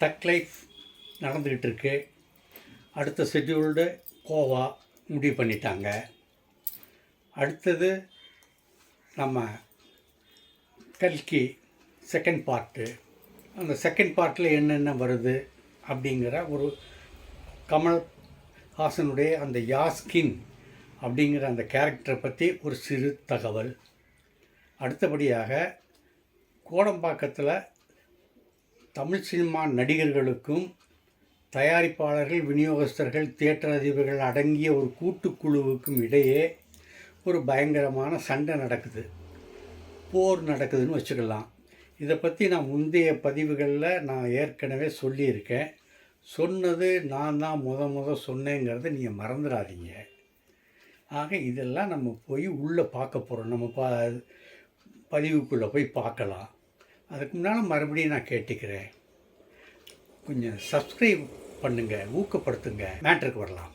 தக் லைஃப் நடந்துக்கிட்டு இருக்கு அடுத்த ஷெட்யூல்டு கோவா முடிவு பண்ணிட்டாங்க. அடுத்தது நம்ம கல்கி செகண்ட் பார்ட்டு அந்த செகண்ட் பார்ட்டில் என்னென்ன வருது அப்படிங்கிற ஒரு கமல் ஹாசனுடைய அந்த யாஸ்கின் அப்படிங்கிற அந்த கேரக்டரை பற்றி ஒரு சிறு தகவல். அடுத்தபடியாக கோடம்பாக்கத்தில் தமிழ் சினிமா நடிகர்களுக்கும் தயாரிப்பாளர்கள் விநியோகஸ்தர்கள் தியேட்டர் அதிபர்கள் அடங்கிய ஒரு கூட்டுக்குழுவுக்கும் இடையே ஒரு பயங்கரமான சண்டை நடக்குது. போர் நடக்குதுன்னு வச்சுக்கலாம். இதை பற்றி நான் முந்தைய பதிவுகளில் நான் ஏற்கனவே சொல்லியிருக்கேன். சொன்னது நான் தான் முத முத சொன்னேங்கிறத நீங்கள் மறந்துடாதீங்க. ஆக இதெல்லாம் நம்ம போய் உள்ளே பார்க்க போகிறோம் நம்ம பா பதிவுக்குள்ளே போய் பார்க்கலாம். அதுக்கு முன்னால் மறுபடியும் நான் கேட்டுக்கிறேன். கொஞ்சம் சப்ஸ்கிரைப் பண்ணுங்கள் ஊக்கப்படுத்துங்க. மேட்ருக்கு வரலாம்.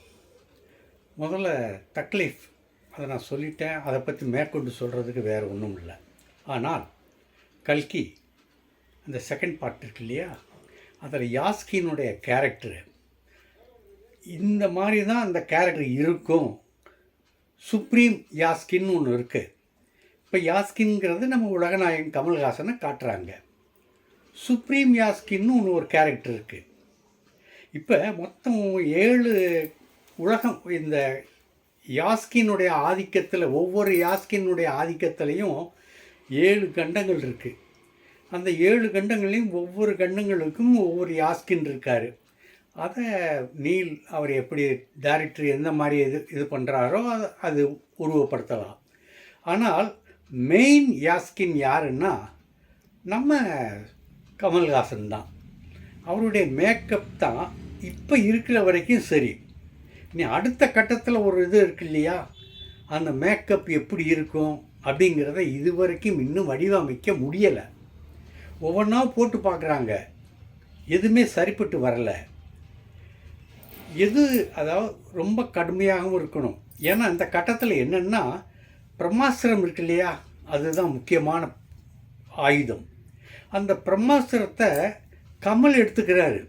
முதல்ல தக்லீஃப் அதை நான் சொல்லிட்டேன். அதை பற்றி மேற்கொண்டு சொல்கிறதுக்கு வேறு ஒன்றும் இல்லை. ஆனால் கல்கி அந்த செகண்ட் பார்ட் இருக்கு இல்லையா? அதில் யாஸ்கினுடைய கேரக்டரு இந்த மாதிரி தான் அந்த கேரக்டர் இருக்கும். சுப்ரீம் யாஸ்கின்னு ஒன்று இருக்குது இப்போ யாஸ்கின்ங்கிறது நம்ம உலகநாயகன் கமல்ஹாசனை காட்டுறாங்க. சுப்ரீம் யாஸ்கின்னு ஒன்று ஒரு கேரக்டர் இருக்குது இப்போ மொத்தம் ஏழு உலகம் இந்த யாஸ்கினுடைய ஆதிக்கத்தில் ஒவ்வொரு யாஸ்கினுடைய ஆதிக்கத்திலையும் ஏழு கண்டங்கள் இருக்குது அந்த ஏழு கண்டங்களையும் ஒவ்வொரு கண்டங்களுக்கும் ஒவ்வொரு யாஸ்கின் இருக்கார். அதை நீல் அவர் எப்படி டேரக்டர் எந்த மாதிரி இது இது பண்ணுறாரோ அது உருவப்படுத்தலாம். ஆனால் மெயின் யாஸ்கின் யாருன்னா நம்ம கமல்ஹாசன் தான். அவருடைய மேக்கப் தான் இப்போ இருக்கிற வரைக்கும் சரி. நீ அடுத்த கட்டத்தில் ஒரு இது இருக்கு இல்லையா? அந்த மேக்கப் எப்படி இருக்கும் அப்படிங்கிறத இது வரைக்கும் இன்னும் வடிவமைக்க முடியலை. ஒவ்வொன்றா போட்டு பார்க்குறாங்க. எதுவுமே சரிப்பட்டு வரலை. எது அதாவது ரொம்ப கடுமையாகவும் இருக்கணும். ஏன்னா அந்த கட்டத்தில் என்னென்னா பிரம்மாஸ்திரம் இருக்கு இல்லையா? அதுதான் முக்கியமான ஆயுதம். அந்த பிரம்மாஸ்திரத்தை கமல் எடுத்துக்கிறாரு.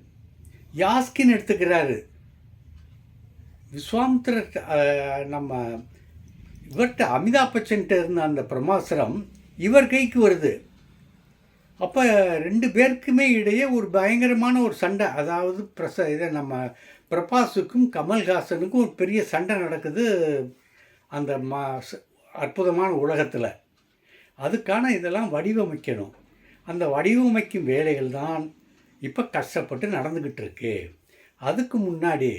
யாஸ்கின் எடுத்துக்கிறாரு. விஸ்வாமித்திர நம்ம இவர்கிட்ட அமிதாப் பச்சன்கிட்ட இருந்த அந்த பிரம்மாஸ்திரம் இவர் கைக்கு வருது. அப்போ ரெண்டு பேருக்குமே இடையே ஒரு பயங்கரமான ஒரு சண்டை. அதாவது பிரச இதை நம்ம பிரபாஸுக்கும் கமல்ஹாசனுக்கும் ஒரு பெரிய சண்டை நடக்குது. அந்த மா அற்புதமான உலகத்தில். அதுக்கான இதெல்லாம் வடிவமைக்கணும். அந்த வடிவமைக்கும் வேலைகள் தான் இப்போ கஷ்டப்பட்டு நடந்துக்கிட்டு இருக்கு அதுக்கு முன்னாடி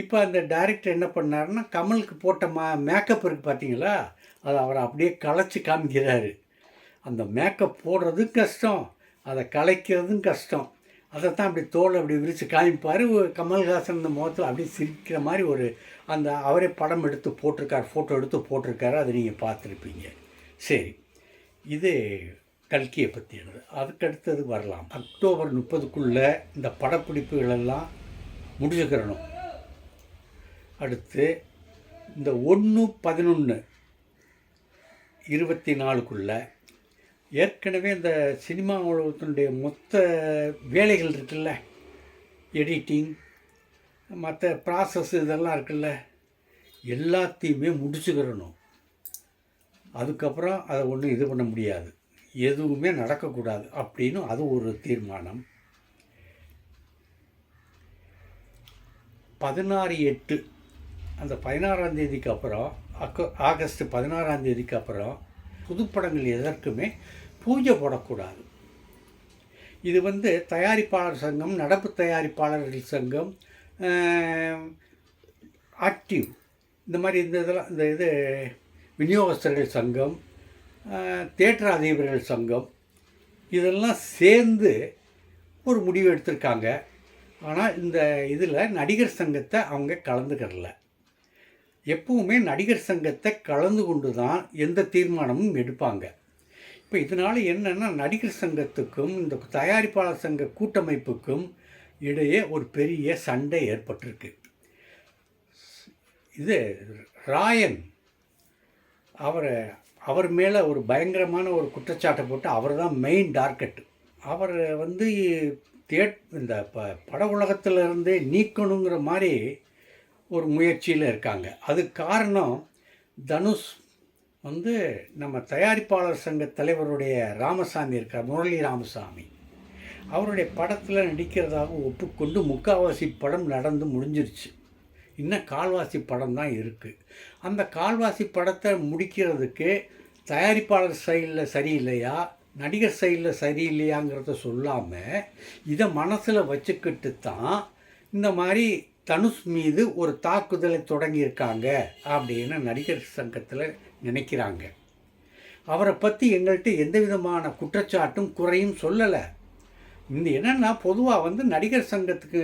இப்போ அந்த டைரக்டர் என்ன பண்ணாருன்னா கமலுக்கு போட்ட மா மேக்கப் இருக்குது பார்த்தீங்களா அதை அவரை அப்படியே களைச்சி காமிக்கிறாரு. அந்த மேக்கப் போடுறதும் கஷ்டம் அதை கலைக்கிறதும் கஷ்டம். அதைத்தான் அப்படி தோலை அப்படி விரித்து காமிப்பார். கமல்ஹாசன் இந்த முகத்தில் அப்படியே சிரிக்கிற மாதிரி ஒரு அந்த அவரே படம் எடுத்து போட்டிருக்கார் ஃபோட்டோ எடுத்து போட்டிருக்காரு. அதை நீங்கள் பார்த்துருப்பீங்க. சரி. இது கல்கியை பற்றியானது அதுக்கு அடுத்தது வரலாம். அக்டோபர் முப்பதுக்குள்ளே இந்த படப்பிடிப்புகளெல்லாம் முடிஞ்சுக்கிறணும். அடுத்து இந்த ஒன்று பதினொன்று இருபத்தி நாலுக்குள்ளே ஏற்கனவே இந்த சினிமா உலகத்தினுடைய மொத்த வேலைகள் இருக்குல்ல? எடிட்டிங் மற்ற ப்ராசஸ் இதெல்லாம் இருக்குல்ல? எல்லாத்தையுமே முடிச்சுக்கிறணும். அதுக்கப்புறம் அதை ஒன்றும் இது பண்ண முடியாது. எதுவுமே நடக்கக்கூடாது அப்படின்னு அது ஒரு தீர்மானம். பதினாறு எட்டு அந்த பதினாறாம் தேதிக்கு அப்புறம் அக்க ஆகஸ்ட் பதினாறாம் தேதிக்கு அப்புறம் புதுப்படங்கள் எதற்குமே பூஜை போடக்கூடாது. இது வந்து தயாரிப்பாளர் சங்கம் நடப்பு தயாரிப்பாளர்கள் சங்கம் ஆக்டிவ் இந்த மாதிரி இந்த இதெல்லாம் இந்த இது விநியோகஸ்தர்கள் சங்கம் தேட்டர் அதிபர்கள் சங்கம் இதெல்லாம் சேர்ந்து ஒரு முடிவு எடுத்திருக்காங்க. ஆனால் இந்த இதில் நடிகர் சங்கத்தை அவங்க கலந்துக்கிறல. எப்பவுமே நடிகர் சங்கத்தை கலந்து கொண்டு தான் எந்த தீர்மானமும் எடுப்பாங்க. இப்போ இதனால் என்னென்னா நடிகர் சங்கத்துக்கும் இந்த தயாரிப்பாளர் சங்க கூட்டமைப்புக்கும் இடையே ஒரு பெரிய சண்டை ஏற்பட்டிருக்கு. இது ராயன் அவரை அவர் மேலே ஒரு பயங்கரமான ஒரு குற்றச்சாட்டை போட்டு அவர் தான் மெயின் டார்கெட் அவர் வந்து தேட் இந்த ப பட உலகத்திலிருந்தே நீக்கணுங்கிற மாதிரி ஒரு முயற்சியில் இருக்காங்க. அது காரணம் தனுஷ் வந்து நம்ம தயாரிப்பாளர் சங்க தலைவருடைய ராமசாமி இருக்கார் முரளி ராமசாமி. அவருடைய படத்தில் நடிக்கிறதாக ஒப்புக்கொண்டு முக்காவாசி படம் நடந்து முடிஞ்சிருச்சு. இன்னும் கால்வாசி படம் தான் இருக்குது அந்த கால்வாசி படத்தை முடிக்கிறதுக்கு தயாரிப்பாளர் சைடில் சரியில்லையா நடிகர் சைடில் சரியில்லையாங்கிறத சொல்லாமல் இதை மனசில் வச்சுக்கிட்டு தான் இந்த மாதிரி தனுஷ் மீது ஒரு தாக்குதலை தொடங்கியிருக்காங்க அப்படின்னு நடிகர் சங்கத்தில் நினைக்கிறாங்க. அவரை பற்றி எங்கள்கிட்ட எந்த விதமான குற்றச்சாட்டும் குறையும் சொல்லலை. இந்த என்னென்னா பொதுவாக வந்து நடிகர் சங்கத்துக்கு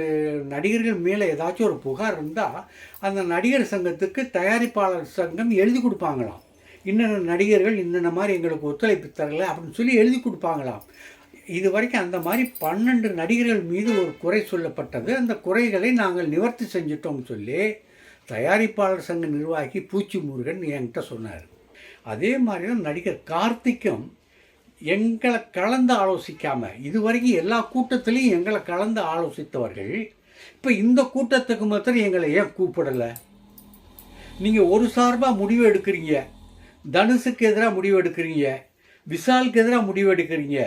நடிகர்கள் மேலே ஏதாச்சும் ஒரு புகார் இருந்தால் அந்த நடிகர் சங்கத்துக்கு தயாரிப்பாளர் சங்கம் எழுதி கொடுப்பாங்களாம். இன்னென்ன நடிகர்கள் இன்னென்ன மாதிரி எங்களுக்கு ஒத்துழைப்பு தரல அப்படின்னு சொல்லி எழுதி கொடுப்பாங்களாம். இது வரைக்கும் அந்த மாதிரி பன்னெண்டு நடிகர்கள் மீது ஒரு குறை சொல்லப்பட்டது. அந்த குறைகளை நாங்கள் நிவர்த்தி செஞ்சிட்டோம்னு சொல்லி தயாரிப்பாளர் சங்க நிர்வாகி பூச்சி முருகன் என்கிட்ட சொன்னார். அதே மாதிரி தான் நடிகர் கார்த்திக்கும் எங்களை கலந்து ஆலோசிக்காமல் இது வரைக்கும் எல்லா கூட்டத்திலையும் எங்களை கலந்து ஆலோசித்தவர்கள் இப்போ இந்த கூட்டத்துக்கு மாத்திரம் எங்களை ஏன் கூப்பிடலை? நீங்கள் ஒரு சார்பாக முடிவு எடுக்கிறீங்க. தனுஷுக்கு எதிராக முடிவு எடுக்கிறீங்க. விஷாலுக்கு எதிராக முடிவு எடுக்கிறீங்க.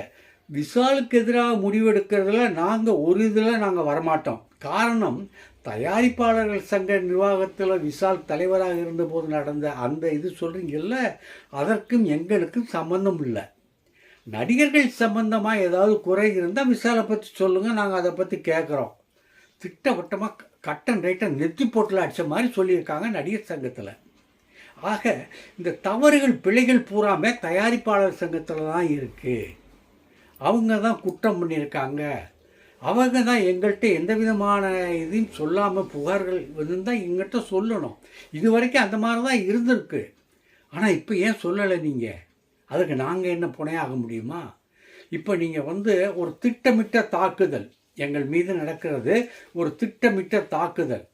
விஷாலுக்கு எதிராக முடிவெடுக்கிறதுல நாங்கள் ஒரு இதில் நாங்கள் வரமாட்டோம். காரணம் தயாரிப்பாளர்கள் சங்க நிர்வாகத்தில் விஷால் தலைவராக இருந்தபோது நடந்த அந்த இது சொல்கிறீங்கல்ல அதற்கும் எங்களுக்கும் சம்பந்தம் இல்லை. நடிகர்கள் சம்பந்தமாக ஏதாவது குறை இருந்தால் விஷாலை பற்றி சொல்லுங்கள் நாங்கள் அதை பற்றி கேட்குறோம் திட்டவட்டமாக கட்டன் ரைட்டை நெத்தி போட்டில் அடித்த மாதிரி சொல்லியிருக்காங்க நடிகர் சங்கத்தில். ஆக இந்த தவறுகள் பிழைகள் பூராமே தயாரிப்பாளர் சங்கத்தில் தான் இருக்குது அவங்க தான் குற்றம் பண்ணியிருக்காங்க. அவங்க தான் எங்கள்கிட்ட எந்த விதமான இதையும் சொல்லாமல் புகார்கள் இருந்தால் எங்கள்கிட்ட சொல்லணும். இது வரைக்கும் அந்த மாதிரி தான் இருந்திருக்கு. ஆனால் இப்போ ஏன் சொல்லலை நீங்கள் அதுக்கு நாங்கள் என்ன புனையாக முடியுமா? இப்போ நீங்கள் வந்து ஒரு திட்டமிட்ட தாக்குதல் எங்கள் மீது நடக்கிறது ஒரு திட்டமிட்ட தாக்குதல்.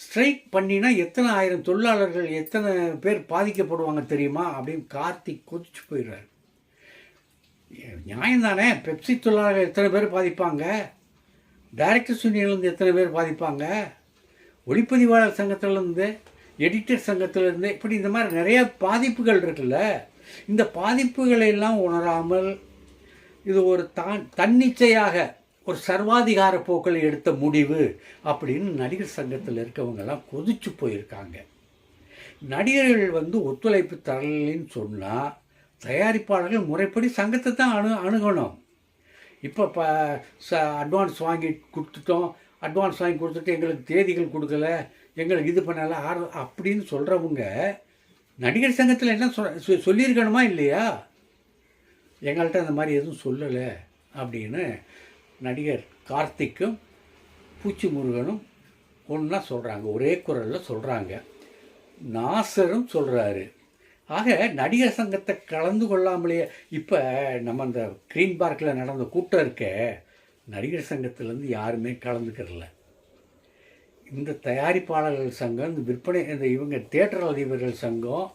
ஸ்ட்ரைக் பண்ணினா எத்தனை ஆயிரம் தொழிலாளர்கள் எத்தனை பேர் பாதிக்கப்படுவாங்க தெரியுமா? அப்படின்னு கார்த்திக் கொதிச்சு போயிடுறாரு. நியாயம் தானே பெப்சி தொழிலாளர்கள் எத்தனை பேர் பாதிப்பாங்க? டைரக்டர்ஸ் யூனியன்லேருந்து எத்தனை பேர் பாதிப்பாங்க? ஒளிப்பதிவாளர் சங்கத்திலேருந்து எடிட்டர் சங்கத்திலேருந்து இப்படி இந்த மாதிரி நிறைய பாதிப்புகள் இருக்குல்ல? இந்த பாதிப்புகளை எல்லாம் உணராமல் இது ஒரு தான் தன்னிச்சையாக ஒரு சர்வாதிகார போக்களை எடுத்த முடிவு அப்படின்னு நடிகர் சங்கத்தில் இருக்கவங்கெல்லாம் கொதிச்சு போயிருக்காங்க. நடிகர்கள் வந்து ஒத்துழைப்பு தரலைன்னு சொன்னால் தயாரிப்பாளர்கள் முறைப்படி சங்கத்தை தான் அணு அணுகணும். இப்போ ப ச அட்வான்ஸ் வாங்கி கொடுத்துட்டோம். அட்வான்ஸ் வாங்கி கொடுத்துட்டு எங்களுக்கு தேதிகள் கொடுக்கல. எங்களுக்கு இது பண்ணலை ஆர் அப்படின்னு சொல்கிறவங்க நடிகர் சங்கத்தில் என்ன சொல் சொல்லியிருக்கணுமா இல்லையா? எங்கள்கிட்ட அந்த மாதிரி எதுவும் சொல்லலை அப்படின்னு நடிகர் கார்த்திக்கும் பூச்சி முருகனும் ஒன்றா சொல்கிறாங்க ஒரே குரலில் சொல்கிறாங்க நாசரும் சொல்கிறாரு ஆக நடிகர் சங்கத்தை கலந்து கொள்ளாமலேயே இப்போ நம்ம அந்த க்ரீன் பார்க்கில் நடந்த கூட்டம் இருக்க நடிகர் சங்கத்திலேருந்து யாருமே கலந்துக்கிறல இந்த தயாரிப்பாளர்கள் சங்கம் இந்த விற்பனை இந்த இவங்க தேட்டர் அதிபர்கள் சங்கம்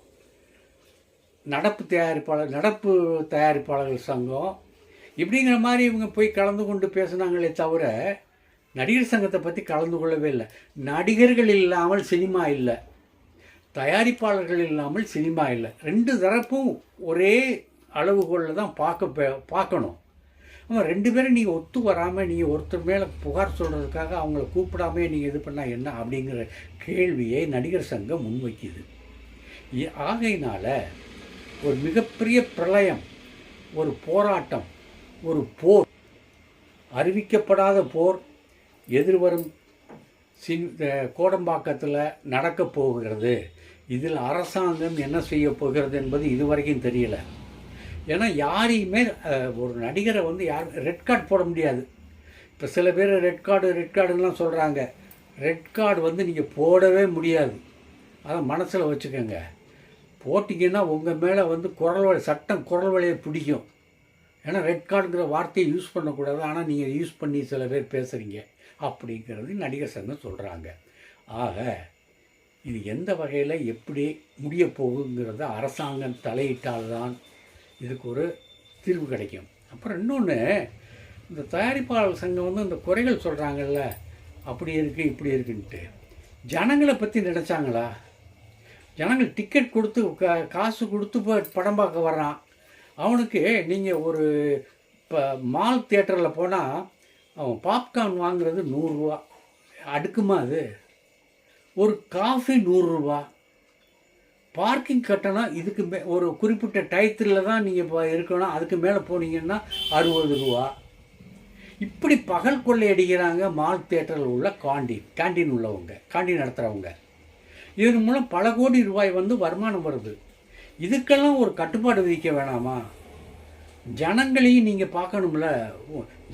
நடப்பு தயாரிப்பாளர் நடப்பு தயாரிப்பாளர்கள் சங்கம் இப்படிங்கிற மாதிரி இவங்க போய் கலந்து கொண்டு பேசுனாங்களே தவிர நடிகர் சங்கத்தை பற்றி கலந்து கொள்ளவே இல்லை. நடிகர்கள் இல்லாமல் சினிமா இல்லை. தயாரிப்பாளர்கள் இல்லாமல் சினிமா இல்லை. ரெண்டு தரப்பும் ஒரே அளவுகோலில் தான் பார்க்க பார்க்கணும். ஆமாம் ரெண்டு பேரும் நீங்கள் ஒத்து வராமல் நீங்கள் ஒருத்தர் மேலே புகார் சொல்கிறதுக்காக அவங்கள கூப்பிடாமே நீங்கள் இது பண்ணால் என்ன அப்படிங்கிற கேள்வியை நடிகர் சங்கம் முன்வைக்குது. ஆகையினால் ஒரு மிகப்பெரிய பிரளயம் ஒரு போராட்டம் ஒரு போர் அறிவிக்கப்படாத போர் எதிர்வரும் சின் கோடம்பாக்கத்தில் நடக்கப் போகிறது. இதில் அரசாங்கம் என்ன செய்ய போகிறது என்பது இதுவரைக்கும் தெரியல. ஏன்னா யாரையுமே ஒரு நடிகரை வந்து யார் ரெட் கார்டு போட முடியாது. இப்போ சில பேர் ரெட் கார்டு ரெட் கார்டுலாம் சொல்கிறாங்க ரெட் கார்டு வந்து நீங்கள் போடவே முடியாது. அதை மனசில் வச்சுக்கோங்க. போட்டிங்கன்னா உங்கள் மேலே வந்து குரல் வழி சட்டம் குரல் வழியை பிடிக்கும். ஏன்னா ரெட் கார்டுங்கிற வார்த்தையை யூஸ் பண்ணக்கூடாது. ஆனால் நீங்கள் யூஸ் பண்ணி சில பேர் பேசுகிறீங்க அப்படிங்கிறது நடிகர் சங்கம் சொல்கிறாங்க ஆக இது எந்த வகையில் எப்படி முடிய போகுங்கிறத அரசாங்கம் தலையிட்டால்தான் இதுக்கு ஒரு தீர்வு கிடைக்கும். அப்புறம் இன்னொன்று இந்த தயாரிப்பாளர் சங்கம் வந்து இந்த குறைகள் சொல்கிறாங்கல்ல அப்படி இருக்குது இப்படி இருக்குன்ட்டு. ஜனங்களை பற்றி நினச்சாங்களா? ஜனங்கள் டிக்கெட் கொடுத்து கா காசு கொடுத்து இப்போ படம் பார்க்க வர்றான். அவனுக்கு நீங்கள் ஒரு இப்போ மால் தியேட்டரில் போனால் அவன் பாப்கார்ன் வாங்குறது நூறுரூவா அடுக்குமா அது? ஒரு காஃபி நூறுரூவா பார்க்கிங் கட்டணம் இதுக்கு மே ஒரு குறிப்பிட்ட டயத்தில் தான் நீங்கள் இப்போ இருக்கணும். அதுக்கு மேலே போனீங்கன்னா அறுபது ரூபா. இப்படி பகல் கொள்ளையடிக்கிறாங்க மால் தேட்டரில் உள்ள காண்டீன் கேண்டீன் உள்ளவங்க. காண்டீன் நடத்துகிறவங்க இதன் மூலம் பல கோடி ரூபாய் வந்து வருமானம் வருது. இதுக்கெல்லாம் ஒரு கட்டுப்பாடு விதிக்க வேணாமா? ஜனங்களையும் நீங்கள் பார்க்கணும்ல.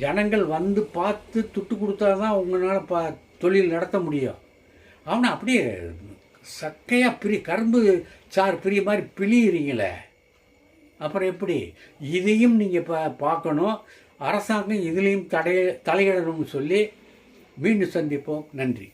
ஜனங்கள் வந்து பார்த்து துட்டு கொடுத்தா தான் உங்களால் பா தொழில் நடத்த முடியும். அவனை அப்படியே சக்கையாக பிரி கரும்பு சார் பிரிய மாதிரி பிழியிறீங்களே. அப்புறம் எப்படி? இதையும் நீங்கள் பா பார்க்கணும். அரசாங்கம் இதுலேயும் தடைய தலையிடணும்னு சொல்லி மீண்டும் சந்திப்போம். நன்றி.